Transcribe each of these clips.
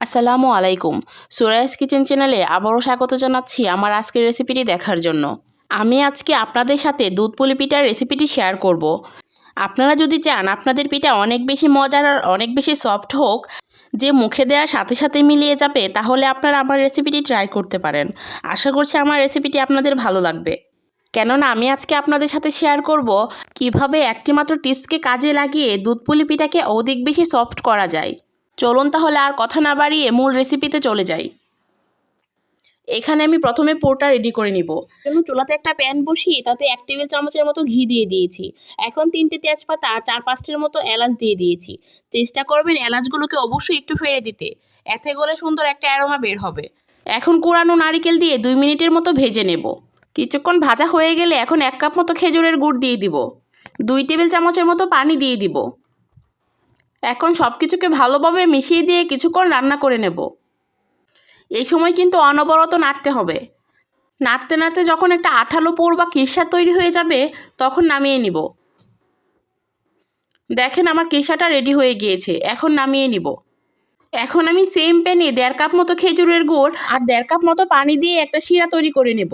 আসসালামু আলাইকুম। সুরাইস কিচেন চ্যানেলে আবারও স্বাগত জানাচ্ছি আমার আজকের রেসিপিটি দেখার জন্য। আমি আজকে আপনাদের সাথে দুধ পুলি পিঠার রেসিপিটি শেয়ার করব। আপনারা যদি চান আপনাদের পিঠা অনেক বেশি মজার আর অনেক বেশি সফট হোক, যে মুখে দেওয়ার সাথে সাথে মিলিয়ে যাবে, তাহলে আপনারা আমার রেসিপিটি ট্রাই করতে পারেন। আশা করছি আমার রেসিপিটি আপনাদের ভালো লাগবে। কেননা আমি আজকে আপনাদের সাথে শেয়ার করব কীভাবে একটিমাত্র টিপসকে কাজে লাগিয়ে দুধ পুলি পিঠাকে অধিক বেশি সফট করা যায়। চলুন তাহলে আর কথা না বাড়িয়ে মূল রেসিপিতে চলে যাই। এখানে আমি প্রথমে পোরটা রেডি করে নিব। এবং চুলাতে একটা প্যান বসিয়ে তাতে এক টেবিল চামচের মতো ঘি দিয়ে দিয়েছি। এখন তিনটে তেজপাতা আর চার পাঁচটির মতো এলাচ দিয়ে দিয়েছি। চেষ্টা করবেন এলাচগুলোকে অবশ্যই একটু ফেড়ে দিতে। এতে গলে সুন্দর একটা অ্যারোমা বের হবে। এখন কুড়ানো নারিকেল দিয়ে দুই মিনিটের মতো ভেজে নেব। কিছুক্ষণ ভাজা হয়ে গেলে এখন এক কাপ মতো খেজুরের গুড় দিয়ে দিব। দুই টেবিল চামচের মতো পানি দিয়ে দিব। এখন সব কিছুকে ভালোভাবে মিশিয়ে দিয়ে কিছুক্ষণ রান্না করে নেব। এই সময় কিন্তু অনবরত নাড়তে হবে। নাড়তে নাড়তে যখন একটা আঠালো পোর বা কিরসা তৈরি হয়ে যাবে, তখন নামিয়ে নিব। দেখেন আমার কিরসাটা রেডি হয়ে গিয়েছে, এখন নামিয়ে নিব। এখন আমি সেম প্যানে দেড় কাপ মতো খেজুরের গুড় আর দেড় কাপ মতো পানি দিয়ে একটা শিরা তৈরি করে নেব।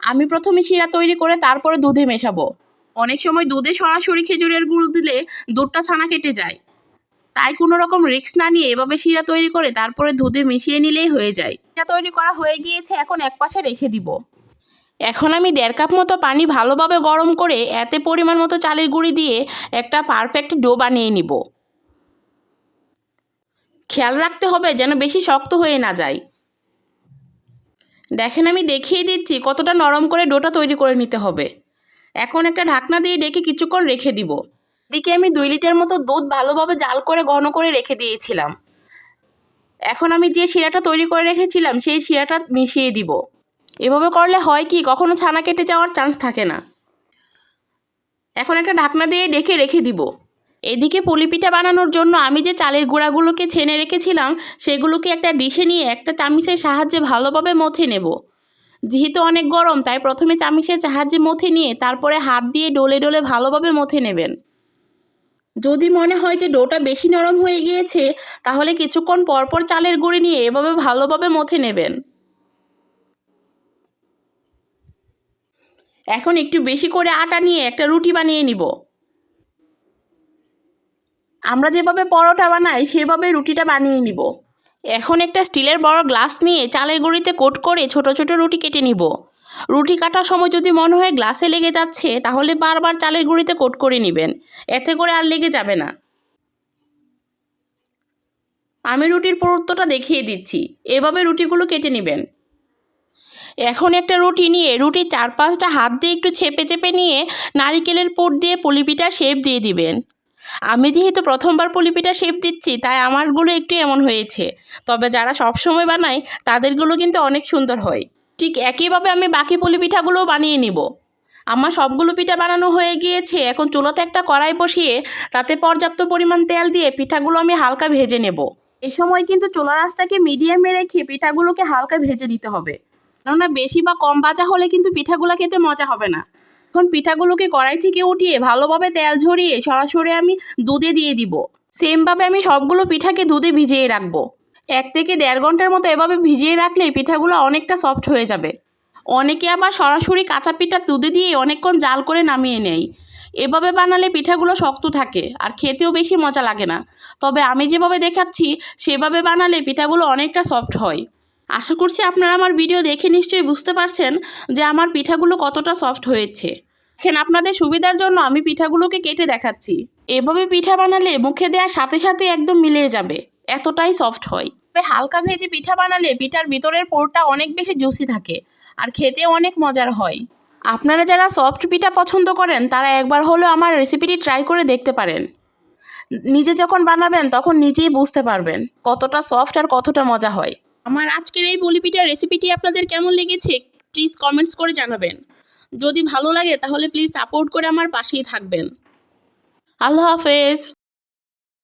আমি প্রথমে শিরা তৈরি করে তারপরে দুধে মেশাবো। অনেক সময় দুধে সরাসরি খেজুরের গুড় দিলে দুধটা ছানা কেটে যায়। তাই কোনো রকম রিক্স না নিয়ে এভাবে শিরা তৈরি করে তারপরে দুধে মিশিয়ে নিলেই হয়ে যায়। শিরা তৈরি করা হয়ে গিয়েছে, এখন এক পাশে রেখে দিব। এখন আমি দেড় কাপ মতো পানি ভালোভাবে গরম করে এতে পরিমাণ মতো চালের গুঁড়ি দিয়ে একটা পারফেক্ট ডো বানিয়ে নিব। খেয়াল রাখতে হবে যেন বেশি শক্ত হয়ে না যায়। দেখেন আমি দেখিয়ে দিচ্ছি কতটা নরম করে ডোটা তৈরি করে নিতে হবে। এখন একটা ঢাকনা দিয়ে ডেকে কিছুক্ষণ রেখে দিব। এদিকে আমি দুই লিটার মতো দুধ ভালোভাবে জাল করে ঘন করে রেখে দিয়েছিলাম। এখন আমি যে শিরাটা তৈরি করে রেখেছিলাম, সেই শিরাটা মিশিয়ে দিব। এভাবে করলে হয় কি, কখনো ছানা কেটে যাওয়ার চান্স থাকে না। এখন একটা ঢাকনা দিয়ে ডেকে রেখে দিব। এদিকে পুলি পিঠা বানানোর জন্য আমি যে চালের গুঁড়াগুলোকে ছেনে রেখেছিলাম, সেগুলোকে একটা ডিশে নিয়ে একটা চামিচের সাহায্যে ভালোভাবে মথে নেব। যেহেতু অনেক গরম, তাই প্রথমে চামিচের সাহায্যে মথে নিয়ে তারপরে হাত দিয়ে ডলে ডলে ভালোভাবে মথে নেবেন। যদি মনে হয় যে ডোটা বেশি নরম হয়ে গিয়েছে, তাহলে কিছুক্ষণ পরপর চালের গুঁড়ি নিয়ে এভাবে ভালোভাবে মথে নেবেন। এখন একটু বেশি করে আটা নিয়ে একটা রুটি বানিয়ে নিব। আমরা যেভাবে পরোটা বানাই, সেভাবে রুটিটা বানিয়ে নিব। এখন একটা স্টিলের বড় গ্লাস নিয়ে চালের গুঁড়িতে কোট করে ছোট ছোট রুটি কেটে নিব। রুটি কাটার সময় যদি মনে হয় গ্লাসে লেগে যাচ্ছে, তাহলে বারবার চালের গুঁড়িতে কোট করে নেবেন। এতে করে আর লেগে যাবে না। আমি রুটির পুরুত্বটা দেখিয়ে দিচ্ছি। এভাবে রুটিগুলো কেটে নেবেন। এখন একটা রুটি নিয়ে রুটির চার পাঁচটা হাত দিয়ে একটু চেপে চেপে নিয়ে নারিকেলের পুর দিয়ে পলিপিটা শেপ দিয়ে দিবেন। আমি যেহেতু প্রথমবার পলিপিটা শেপ দিচ্ছি, তাই আমারগুলো একটু এমন হয়েছে। তবে যারা সবসময় বানায়, তাদেরগুলো কিন্তু অনেক সুন্দর হয়। ঠিক একইভাবে আমি বাকি পুলি পিঠাগুলোও বানিয়ে নিব। আমার সবগুলো পিঠা বানানো হয়ে গিয়েছে, এখন চুলোতে একটা কড়াই বসিয়ে তাতে পর্যাপ্ত পরিমাণ তেল দিয়ে পিঠাগুলো আমি হালকা ভেজে নেব। এ সময় কিন্তু চুলা রাসটাকে মিডিয়ামে রেখে পিঠাগুলোকে হালকা ভেজে নিতে হবে। কেননা বেশি বা কম ভাজা হলে কিন্তু পিঠাগুলো খেতে মজা হবে না। এখন পিঠাগুলোকে কড়াই থেকে উঠিয়ে ভালোভাবে তেল ঝরিয়ে সরাসরি আমি দুধে দিয়ে দিব। সেমভাবে আমি সবগুলো পিঠাকে দুধে ভিজিয়ে রাখব। এক থেকে দেড় ঘণ্টার মতো এভাবে ভিজিয়ে রাখলেই পিঠাগুলো অনেকটা সফট হয়ে যাবে। অনেকে আবার সরাসরি কাঁচা পিঠা দুধে দিয়ে অনেকক্ষণ জাল করে নামিয়ে নেয়। এভাবে বানালে পিঠাগুলো শক্ত থাকে আর খেতেও বেশি মজা লাগে না। তবে আমি যেভাবে দেখাচ্ছি, সেভাবে বানালে পিঠাগুলো অনেকটা সফট হয়। আশা করছি আপনারা আমার ভিডিও দেখে নিশ্চয়ই বুঝতে পারছেন যে আমার পিঠাগুলো কতটা সফট হয়েছে। এখন আপনাদের সুবিধার জন্য আমি পিঠাগুলোকে কেটে দেখাচ্ছি। এভাবে পিঠা বানালে মুখে দেওয়ার সাথে সাথে একদম মিলিয়ে যাবে। এতটাই সফট হয়। তবে হালকা ভেজে পিঠা বানালে পিঠার ভিতরের পোরটা অনেক বেশি জুসি থাকে আর খেতে অনেক মজার হয়। আপনারা যারা সফট পিঠা পছন্দ করেন, তারা একবার হলেও আমার রেসিপিটি ট্রাই করে দেখতে পারেন। নিজে যখন বানাবেন, তখন নিজেই বুঝতে পারবেন কতটা সফট আর কতটা মজা হয়। আমার আজকের এই বলি পিঠার রেসিপিটি আপনাদের কেমন লেগেছে প্লিজ কমেন্টস করে জানাবেন। যদি ভালো লাগে, তাহলে প্লিজ সাপোর্ট করে আমার পাশেই থাকবেন। আল্লাহ হাফেজ।